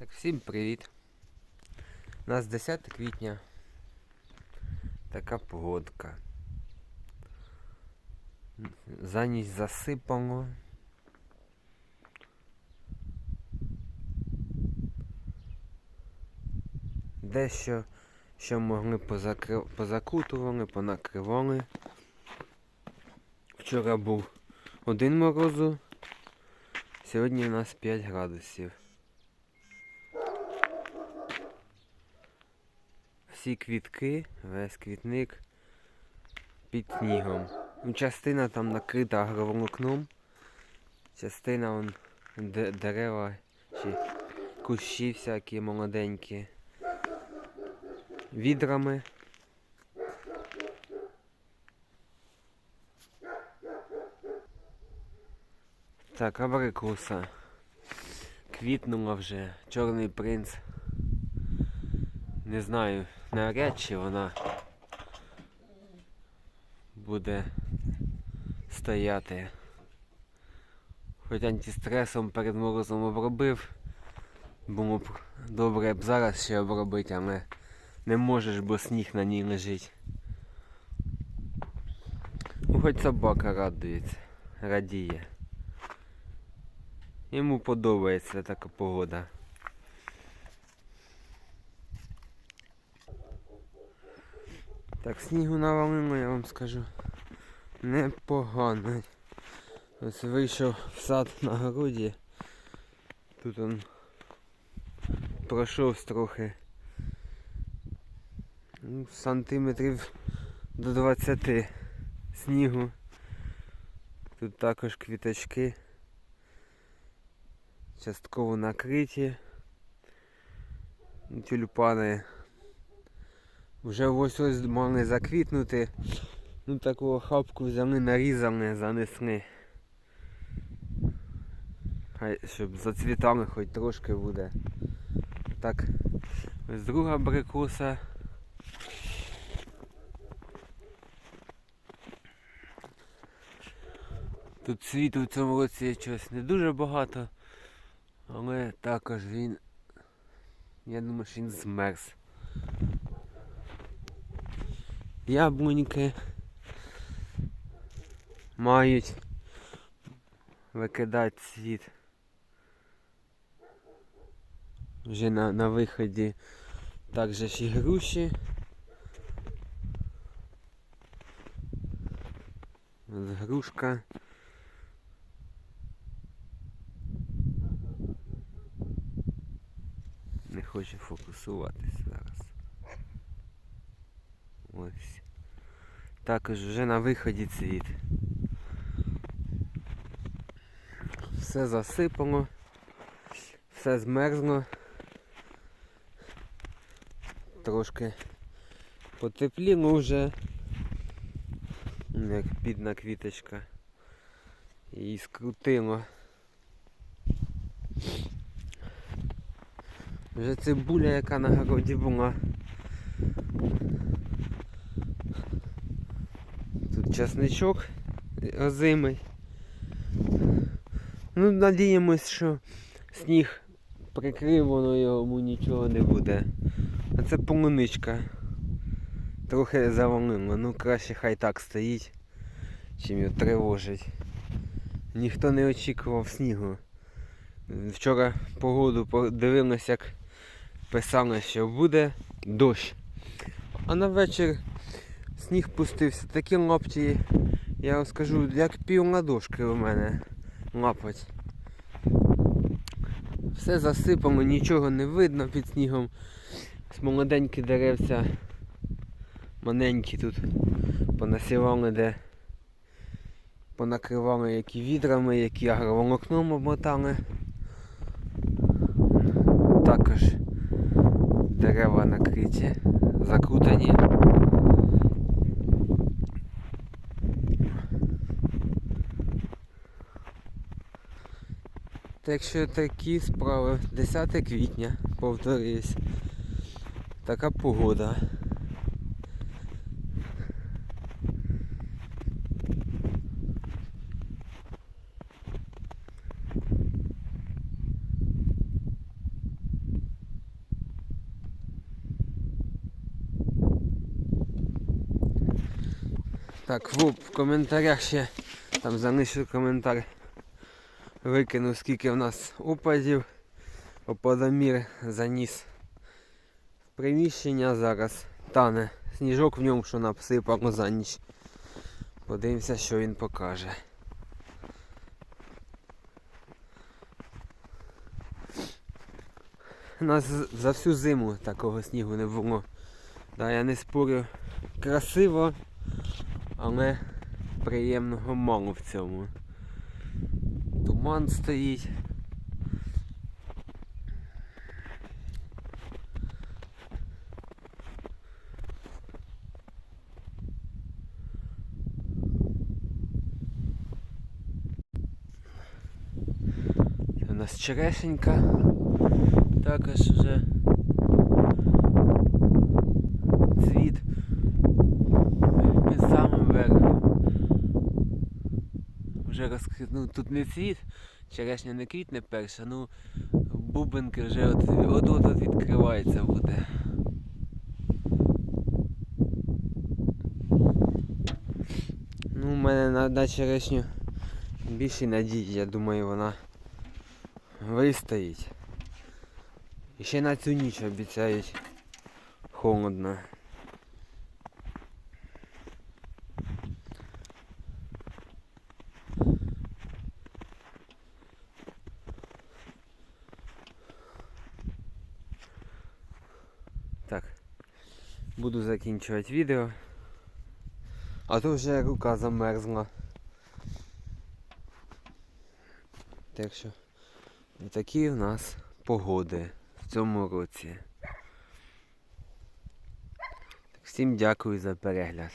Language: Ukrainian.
Так, всім привіт. У нас 10 квітня. Така погодка. За ніч засипало. Дещо, що могли позакри... позакутували, понакривали. Вчора був один морозу, сьогодні у нас 5 градусів. Всі квітки, весь квітник під снігом. Ну, Частина там накрита агроволокном, частина вон, де- дерева чи кущі всякі молоденькі. Відрами. Так, абрикоса. Квітнула вже. Чорний принц. Не знаю, навряд чи вона буде стояти. Хоч антистресом перед морозом обробив. Було б добре б зараз ще обробити, але не можеш, бо сніг на ній лежить. Ну, хоч собака радується, радіє. Йому подобається така погода. Так, снігу навалило, я вам скажу. Непогано. Ось вийшов в сад на городі. Тут он пройшов трохи. Ну, сантиметрів до 20 снігу. Тут також квіточки. Частково накриті. Тюльпани вже ось ось мали заквітнути. Ну таку хапку взяли, нарізали, занесли. Хай, щоб зацвітали хоч трошки буде. Так, ось друга абрикоса. Тут світу в цьому році чогось не дуже багато, але також він, я думаю, що він змерз. Яблуньки мають викидати світ. Вже на, на виході також і груші. Грушка. Не хоче фокусуватись зараз. Ось. Також вже на виході цвіт. Все засипало, все змерзло. Трошки потепліло вже. Як бідна квіточка. Її скрутило. Вже цибуля, яка на городі була. Тут часничок озимий. Ну, надіємось, що сніг прикрив, воно йому нічого не буде. А це полуничка. Трохи завалило. Ну краще хай так стоїть, чим його тривожить. Ніхто не очікував снігу. Вчора погоду подивилися, як писали, що буде дощ. А на вечір сніг пустився, такі лапті, я вам скажу, як пів ладошки у мене лапать. Все засипано, нічого не видно під снігом. Молоденькі деревця, маленькі тут понасівали, де понакривали які відрами, які агроволокном обмотали. Також дерева накриті, закрутані. Так що такі справи. 10 квітня, повторюсь. Така погода. Так, вуп, в коментарях ще там занищу коментар. Викину скільки в нас опадів. Опадомір заніс в приміщення зараз. Тане. Сніжок в ньому, що напсипало за ніч. Подивимося, що він покаже. У нас за всю зиму такого снігу не було. Да, я не спорю. Красиво, але приємного мало в цьому. Туман стоїть. Це у нас черешенька. Також вже Вже розкрит... ну тут не цвіт, черешня не квітне перша, ну бубенки вже от от, от, от відкривається буде. Ну, у мене на, на черешню більше надії, я думаю, вона вистоїть. І ще на цю ніч обіцяють холодно. Так, буду закінчувати відео. А то вже рука замерзла. Так що такі в нас погоди в цьому році. Всім дякую за перегляд.